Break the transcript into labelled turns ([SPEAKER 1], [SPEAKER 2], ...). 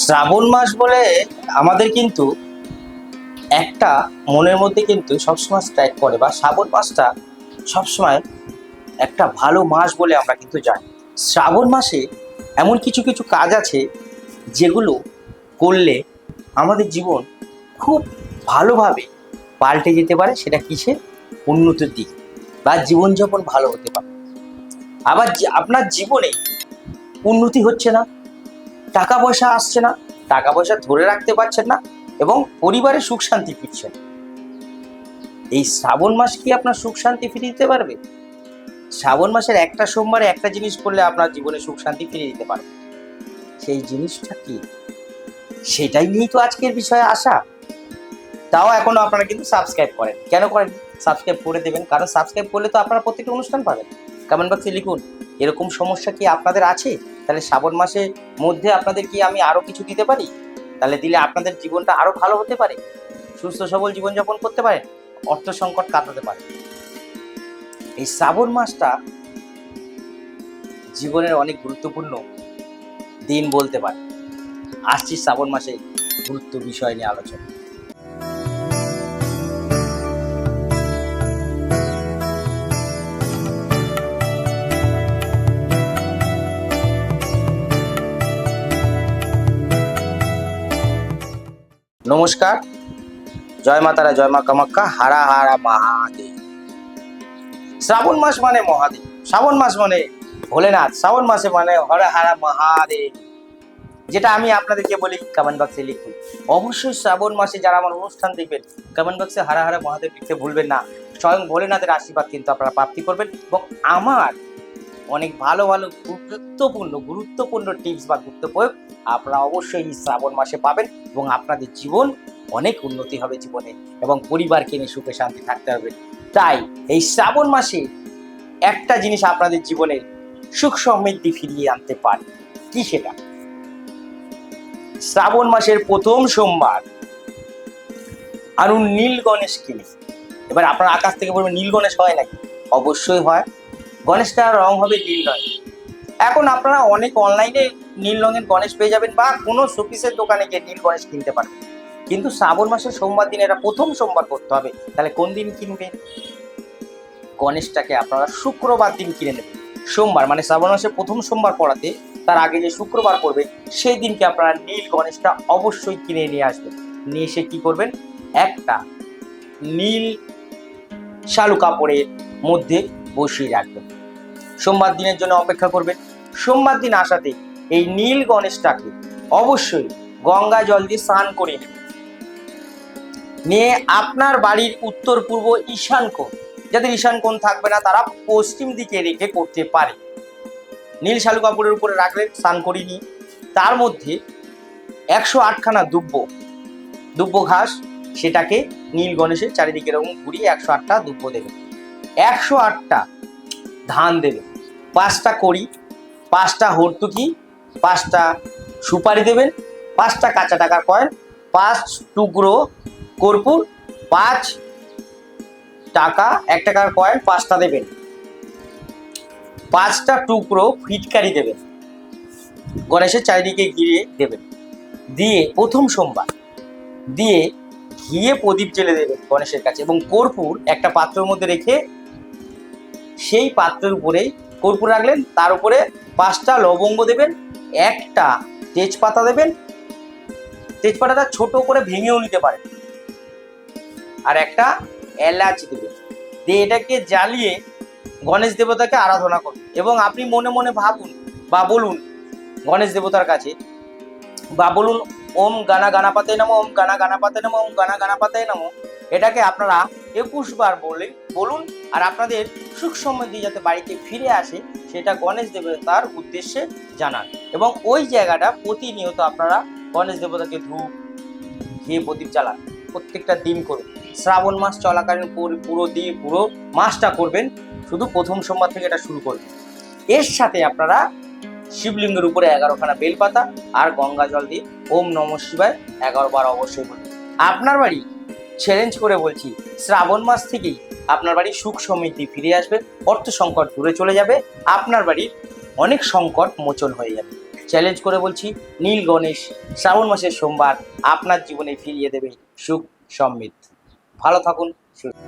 [SPEAKER 1] শ্রাবণ মাস বলে আমাদের কিন্তু একটা মনের মধ্যে কিন্তু সবসময় স্ট্রাইক করে বা শ্রাবণ মাসটা সবসময় একটা ভালো মাস বলে আমরা কিন্তু জানি। শ্রাবণ মাসে এমন কিছু কিছু কাজ আছে যেগুলো করলে আমাদের জীবন খুব ভালোভাবে পাল্টে যেতে পারে, সেটা কিসের? উন্নতির দিক বা জীবনযাপন ভালো হতে পারে। আবার আপনার জীবনে উন্নতি হচ্ছে না। টাকা পয়সা আসছে না টাকা পয়সা ধরে রাখতে পারছেন না এবং পরিবারে সুখ শান্তি ফিরছেন। এই শ্রাবণ মাস কি আপনার সুখ শান্তি ফিরিয়ে দিতে পারবে? শ্রাবণ মাসের একটা সোমবারে একটা জিনিস করলে আপনার জীবনে সুখ শান্তি ফিরিয়ে দিতে পারবে। সেই জিনিসটা কি? সেটাই নিয়েই তো আজকের বিষয়ে আসা। তাও এখনও আপনারা কিন্তু সাবস্ক্রাইব করেন কেন করেন সাবস্ক্রাইব করে দেবেন, কারণ সাবস্ক্রাইব করলে তো আপনারা প্রত্যেকটা অনুষ্ঠান পাবেন। কমেন্ট বক্সে লিখুন, এরকম সমস্যা কি আপনাদের আছে? তাহলে শ্রাবণ মাসের মধ্যে আপনাদের কি আমি আরও কিছু দিতে পারি? তাহলে দিলে আপনাদের জীবনটা আরও ভালো হতে পারে। সুস্থ সবল জীবনযাপন করতে পারেন, অর্থ সংকট কাটাতে পারে এই শ্রাবণ মাসটা জীবনের অনেক গুরুত্বপূর্ণ দিন বলতে পারে। আসছি শ্রাবণ মাসে গুরুত্ব বিষয় নিয়ে আলোচনা। নমস্কার। জয় মাতারা জয় মা কামাখ্যা হারা হারা মহাদেব। শ্রাবণ মাস মানে মহাদেব। শ্রাবণ মাস মানে ভোলেনাথ। শ্রাবণ মাসে মানে হরা হারা মহাদেব। যেটা আমি আপনাদেরকে বলি কমেন্ট বক্সে লিখুন। অবশ্যই শ্রাবণ মাসে যারা আমার অনুষ্ঠান দেখবেন কমেন্ট বক্সে হারা হারা মহাদেব লিখতে ভুলবেন না। স্বয়ং ভোলেনাথের আশীর্বাদ কিন্তু আপনারা প্রাপ্তি করবেন এবং আমার অনেক ভালো ভালো গুরুত্বপূর্ণ গুরুত্বপূর্ণ টিপস বা গুরুত্ব প্রয়োগ আপনারা অবশ্যই এই শ্রাবণ মাসে পাবেন এবং আপনাদের জীবন অনেক উন্নতি হবে জীবনে এবং পরিবারকে নিয়ে সুখে শান্তি থাকতে হবে। তাই এই শ্রাবণ মাসে একটা জিনিস আপনাদের জীবনে সুখ সমৃদ্ধি ফিরিয়ে আনতে পারে। কি সেটা? শ্রাবণ মাসের প্রথম সোমবার আনুন নীল গণেশ কিনে এবার আপনার আকাশ থেকে বলবেন নীল গণেশ হয় নাকি? অবশ্যই হয়। গণেশটার রং হবে নীল নয়। এখন আপনারা অনেক অনলাইনে নীল রঙের গণেশ পেয়ে যাবেন বা কোনো শোপিসের দোকানে গিয়ে নীল গণেশ কিনতে পারবেন। কিন্তু শ্রাবণ মাসের সোমবার দিন এটা প্রথম সোমবার করতে হবে। তাহলে কোন দিন কিনবেন গণেশটাকে আপনারা শুক্রবার দিন কিনে নেবেন। সোমবার মানে শ্রাবণ মাসের প্রথম সোমবার পড়াতে, তার আগে যে শুক্রবার পড়বে, সেই দিনকে আপনারা নীল গণেশটা অবশ্যই কিনে নিয়ে আসবেন। নিয়ে এসে কি করবেন? একটা নীল শালু কাপড়ের মধ্যে বসিয়ে রাখবেন সোমবার দিনের জন্য অপেক্ষা করবেন সোমবার দিন আসাতে এই নীল গণেশটাকে অবশ্যই গঙ্গা জল দিয়ে স্নান করে নেবেন নিয়ে আপনার বাড়ির উত্তর পূর্ব ঈশান কোণ, যাদের ঈশান কোণ থাকবে না, তারা পশ্চিম দিকে রেখে করতে পারে। নীল শালু কাপড়ের উপরে রাখলেন স্নান করিয়ে নিয়ে তার মধ্যে একশো আটখানা দুব্ব দুব্ব ঘাস, সেটাকে নীল গণেশের চারিদিকে এরকম ঘুরিয়ে একশো আটটা দুব্ব দেবেন। একশো আটটা ধান দেবেন পাঁচটা কড়ি, পাঁচটা হর্তুকি, পাঁচটা সুপারি দেবেন, পাঁচটা কাঁচা টাকার কয়েন, পাঁচ টুকরো কর্পূর, পাঁচ টাকা, এক টাকার কয়েন, পাঁচটা দেবেন। পাঁচটা টুকরো ফিটকারি দেবেন। গণেশের চারিদিকে ঘিরে দেবেন। দিয়ে প্রথম সোমবার দিয়ে ঘিয়ে প্রদীপ জেলে দেবেন গণেশের কাছে এবং কর্পূর একটা পাত্রের মধ্যে রেখে সেই পাত্রের উপরেই কর্পূর রাখলেন। তার উপরে পাঁচটা লবঙ্গ দেবেন, একটা তেজপাতা দেবেন। তেজপাতাটা ছোট করে ভেঙেও নিতে পারেন। আর একটা এলাচ দেবেন। দিয়ে এটাকে জ্বালিয়ে গণেশ দেবতাকে আরাধনা করুন। এবং আপনি মনে মনে ভাবুন বা বলুন গণেশ দেবতার কাছে, বা বলুন, ওম গানা গানাপাতে নামো, ওম গানা গানাপাতে নামো, ওম গানা গানাপাতে নামো। এটাকে আপনারা একুশ বার বলে বলুন, আর আপনাদের সুখ সমৃদ্ধি যাতে বাড়িতে ফিরে আসে, সেটা গণেশ দেবতার উদ্দেশ্যে জানান। এবং ওই জায়গাটা প্রতিনিয়ত আপনারা গণেশ দেবতাকে ধূপ, ঘিয়ে প্রদীপ জ্বালান, প্রত্যেকটা দিন করুন শ্রাবণ মাস চলাকালীন পুরো- পুরো দিয়ে পুরো মাসটা করবেন, শুধু প্রথম সোমবার থেকে এটা শুরু করবেন। এর সাথে আপনারা শিবলিঙ্গের উপরে এগারোখানা বেলপাতা আর গঙ্গা জল দিয়ে ওম নম শিবায় এগারো বার অবশ্যই বলবেন আপনার বাড়ি চ্যালেঞ্জ করে বলছি, শ্রাবণ মাস থেকেই আপনার বাড়ি সুখ সমৃদ্ধি ফিরে আসবে, অর্থ সংকট দূরে চলে যাবে, আপনার বাড়ির অনেক সংকট মোচন হয়ে যাবে। চ্যালেঞ্জ করে বলছি, নীল গণেশ, শ্রাবণ মাসের সোমবার আপনার জীবনে ফিরিয়ে দেবে সুখ সমৃদ্ধি। ভালো থাকুন, সুস্থ